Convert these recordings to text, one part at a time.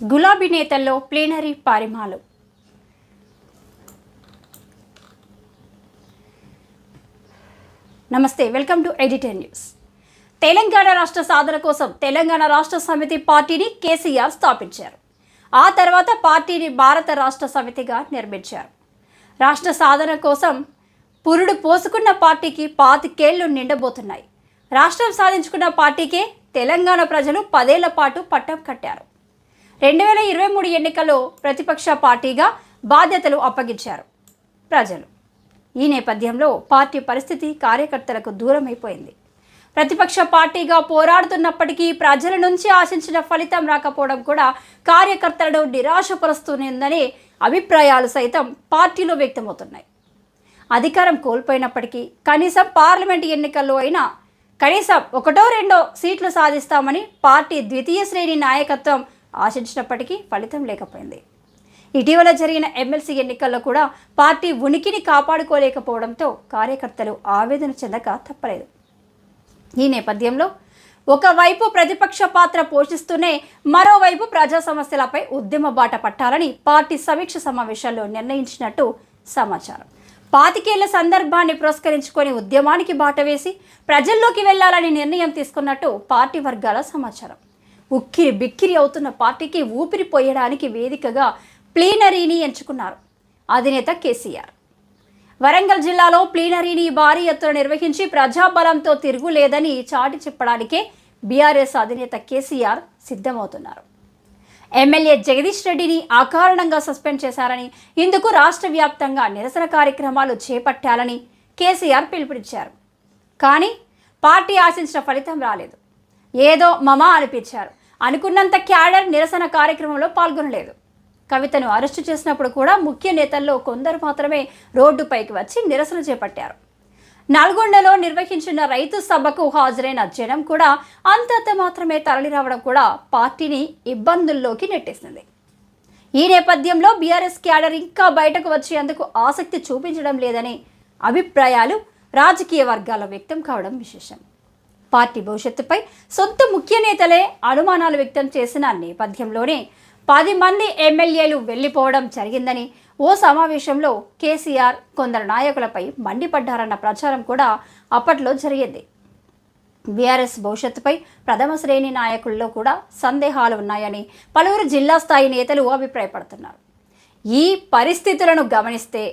గులాబీ నేతల్లో ప్లీనరీ పారిమాలు నమస్తే welcome to editor news. Telangana రాష్ట్ర సాధన కోసం తెలంగాణ రాష్ట్ర సమితి పార్టీని కేసీఆర్ స్థాపించారు. ఆ తర్వాత పార్టీని భారత రాష్ట్ర సమితిగా నిర్మించారు. రాష్ట్ర సాధన కోసం పురుడు పోసుకున్న పార్టీకి పాతికేళ్ళు నిండబోతున్నాయి. రాష్ట్రం సాధించుకున్న పార్టీకే తెలంగాణ ప్రజలు పదేళ్ళ పాటు పట్టం కట్టారు. రెండు వేల ఇరవై మూడు ఎన్నికల్లో ప్రతిపక్ష పార్టీగా బాధ్యతలు అప్పగించారు. ప్రజలు. ఈ నేపథ్యంలో పార్టీ పరిస్థితి కార్యకర్తలకు దూరమైపోయింది. ప్రతిపక్ష పార్టీగా పోరాడుతున్నప్పటికీ ప్రజల నుంచి ఆశించిన ఫలితం రాకపోవడం కూడా కార్యకర్తలను నిరాశపరుస్తుందని అభిప్రాయాలు సైతం పార్టీలో వ్యక్తమవుతున్నాయి. అధికారం కోల్పోయినప్పటికీ కనీసం పార్లమెంట్ ఎన్నికల్లో అయినా కనీసం ఒకటో రెండో సీట్లు సాధిస్తామని పార్టీ ద్వితీయ శ్రేణి నాయకత్వం ఆశించినప్పటికీ ఫలితం లేకపోయింది. ఇటీవల జరిగిన ఎమ్మెల్సీ ఎన్నికల్లో కూడా పార్టీ ఉనికిని కాపాడుకోలేకపోవడంతో కార్యకర్తలు ఆవేదన చెందక తప్పలేదు. ఈ నేపథ్యంలో ఒకవైపు ప్రతిపక్ష పాత్ర పోషిస్తూనే మరోవైపు ప్రజా సమస్యలపై ఉద్యమ బాట పట్టాలని పార్టీ సమీక్ష సమావేశాల్లో నిర్ణయించినట్టు సమాచారం. పాతికేళ్ళ సందర్భాన్ని పురస్కరించుకొని ఉద్యమానికి బాట వేసి ప్రజల్లోకి వెళ్ళాలని నిర్ణయం తీసుకున్నట్టు పార్టీ వర్గాల సమాచారం. ఉక్కిరి బిక్కిరి అవుతున్న పార్టీకి ఊపిరిపోయడానికి వేదికగా ప్లీనరీని ఎంచుకున్నారు అధినేత కేసీఆర్. వరంగల్ జిల్లాలో ప్లీనరీని భారీ ఎత్తున నిర్వహించి ప్రజాబలంతో తిరుగులేదని చాటి చెప్పడానికే బీఆర్ఎస్ అధినేత కేసీఆర్ సిద్ధమవుతున్నారు. ఎమ్మెల్యే జగదీష్ రెడ్డిని అకారణంగా సస్పెండ్ చేశారని ఇందుకు రాష్ట్ర వ్యాప్తంగా నిరసన కార్యక్రమాలు చేపట్టాలని కేసీఆర్ పిలుపునిచ్చారు. కానీ పార్టీ ఆశించిన ఫలితం రాలేదు. ఏదో మమా అనిపించారు. అనుకున్నంత క్యాడర్ నిరసన కార్యక్రమంలో పాల్గొనలేదు. కవితను అరెస్టు చేసినప్పుడు కూడా ముఖ్య నేతల్లో కొందరు మాత్రమే రోడ్డుపైకి వచ్చి నిరసన చేపట్టారు. నల్గొండలో నిర్వహించిన రైతు సభకు హాజరైన జనం కూడా అంతంత మాత్రమే తరలిరావడం కూడా పార్టీని ఇబ్బందుల్లోకి నెట్టేసింది. ఈ నేపథ్యంలో బీఆర్ఎస్ క్యాడర్ ఇంకా బయటకు వచ్చేందుకు ఆసక్తి చూపించడం లేదని అభిప్రాయాలు రాజకీయ వర్గాల్లో వ్యక్తం కావడం విశేషం. పార్టీ భవిష్యత్తుపై సొంత ముఖ్య నేతలే అనుమానాలు వ్యక్తం చేసిన నేపథ్యంలోనే పది మంది ఎమ్మెల్యేలు వెళ్ళిపోవడం జరిగిందని ఓ సమావేశంలో కేసీఆర్ కొందరు నాయకులపై మండిపడ్డారన్న ప్రచారం కూడా అప్పట్లో జరిగింది. బీఆర్ఎస్ భవిష్యత్తుపై ప్రథమ శ్రేణి నాయకుల్లో కూడా సందేహాలు ఉన్నాయని పలువురు జిల్లా స్థాయి నేతలు అభిప్రాయపడుతున్నారు. ఈ పరిస్థితులను గమనిస్తే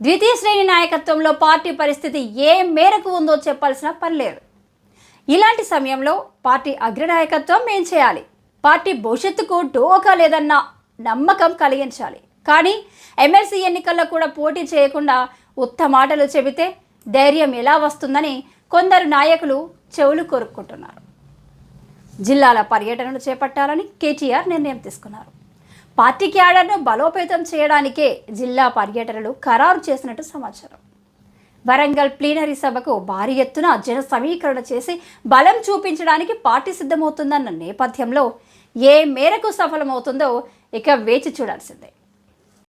ద్వితీయ శ్రేణి నాయకత్వంలో పార్టీ పరిస్థితి ఏ మేరకు ఉందో చెప్పాల్సిన పని లేదు. ఇలాంటి సమయంలో పార్టీ అగ్రనాయకత్వం ఏం చేయాలి? పార్టీ భవిష్యత్తుకు డోకా లేదన్న నమ్మకం కలిగించాలి. కానీ ఎమ్మెల్సీ ఎన్నికల్లో కూడా పోటీ చేయకుండా ఉత్త మాటలు చెబితే ధైర్యం ఎలా వస్తుందని కొందరు నాయకులు చెవులు కొరుక్కుంటున్నారు. జిల్లాల పర్యటనలు చేపట్టాలని కేటీఆర్ నిర్ణయం తీసుకున్నారు. పార్టీ క్యాడర్ను బలోపేతం చేయడానికే జిల్లా పర్యటనలు ఖరారు చేసినట్టు సమాచారం. వరంగల్ ప్లీనరీ సభకు భారీ ఎత్తున జన సమీకరణ చేసి బలం చూపించడానికి పార్టీ సిద్ధమవుతుందన్న నేపథ్యంలో ఏ మేరకు సఫలమవుతుందో ఇక వేచి చూడాల్సిందే.